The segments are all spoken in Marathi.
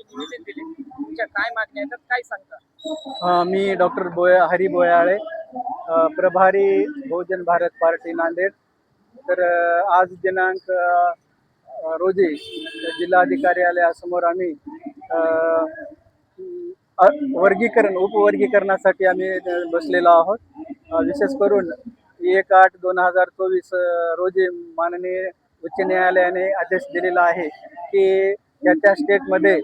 तुम्ही निवेदन दिले. तुमच्या काय मागण्या आहेत? काय सांगता? मी डॉक्टर बोया हरी बोयाळे प्रभारी बहुजन भारत पार्टी नांदेड. तर आज दिनांक रोजी जिल्हाधिकार्यालयासमोर आम्ही वर्गीकरण उपवर्गीकरणासाठी आम्ही बसलेलो आहोत. विशेष करून एक आठ दोन हजार चोवीस रोजी माननीय उच्च न्यायालयाने आदेश दिलेला आहे की त्या त्या स्टेटमध्ये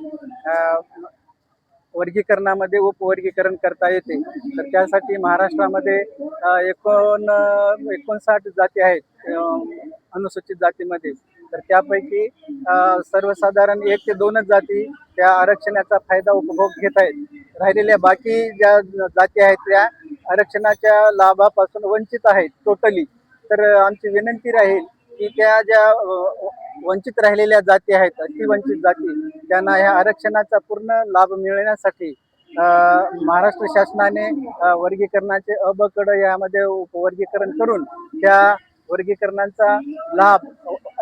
वर्गीकरणामध्ये उपवर्गीकरण करता येते. तर त्यासाठी महाराष्ट्रामध्ये एकोण एकोणसाठ जाती आहेत अनुसूचित जातीमध्ये. तर त्यापैकी सर्वसाधारण एक ते दोनच जाती त्या आरक्षणाचा फायदा उपभोग घेत आहेत. राहिलेल्या बाकी ज्या जाती आहेत त्या आरक्षणाच्या लाभापासून वंचित आहेत टोटली तर आमची विनंती राहील की त्या ज्या वंचित राहिलेल्या जाती आहेत अतिवंचित जाती त्यांना ह्या आरक्षणाचा पूर्ण लाभ मिळण्यासाठी महाराष्ट्र शासनाने वर्गीकरणाचे अबकड यामध्ये उपवर्गीकरण करून त्या वर्गीकरणाचा लाभ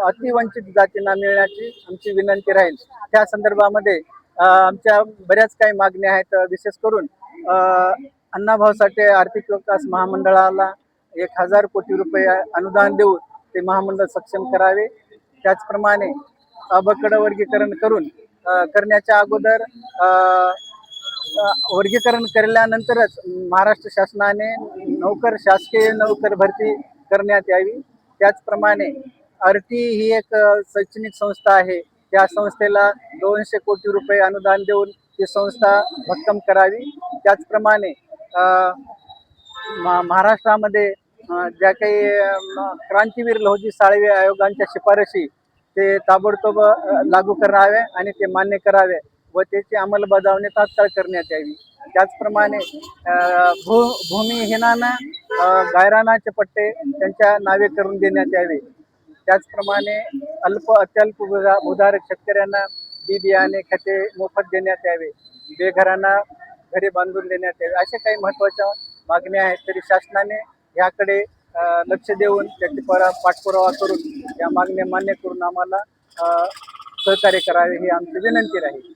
अतिवंचित जातींना मिळण्याची आमची विनंती राहील. त्या संदर्भामध्ये आमच्या बऱ्याच काही मागण्या आहेत विशेष करून अण्णाभाऊ साठे आर्थिक विकास महामंडळाला एक हजार कोटी रुपये अनुदान देऊन ते महामंडळ सक्षम करावे. त्याचप्रमाणे अबकड वर्गीकरण करून करण्याच्या अगोदर वर्गीकरण केल्यानंतरच महाराष्ट्र शासनाने नौकर शासकीय नौकर भरती करण्यात यावी. त्याचप्रमाणे आरटी ही एक शैक्षणिक संस्था आहे. त्या संस्थेला दोनशे कोटी रुपये अनुदान देऊन ती संस्था भक्कम करावी. त्याचप्रमाणे अ, मा- महाराष्ट्रामध्ये ज्या काही क्रांतीवीर लहोजी साळवे आयोगांच्या शिफारशी ते ताबडतोब लागू करावे आणि ते मान्य करावे व त्याची अंमलबजावणी तात्काळ करण्यात यावी. त्याचप्रमाणे भू भूमिहीनांना गायरानाचे पट्टे त्यांच्या नावे करून देण्यात यावे. त्याचप्रमाणे अल्प अत्यल्प उदा- उदारक शेतकऱ्यांना बी बियाणे खते मोफत देण्यात यावे. बेघरांना घरे बांधून देण्यात यावे. अशा काही महत्त्वाच्या मागण्या आहेत तरी शासनाने याकडे लक्ष देऊन त्याची परा पाठपुरावा करून या मागण्या मान्य करून आम्हाला सहकार्य करावे ही आमची विनंती राहील.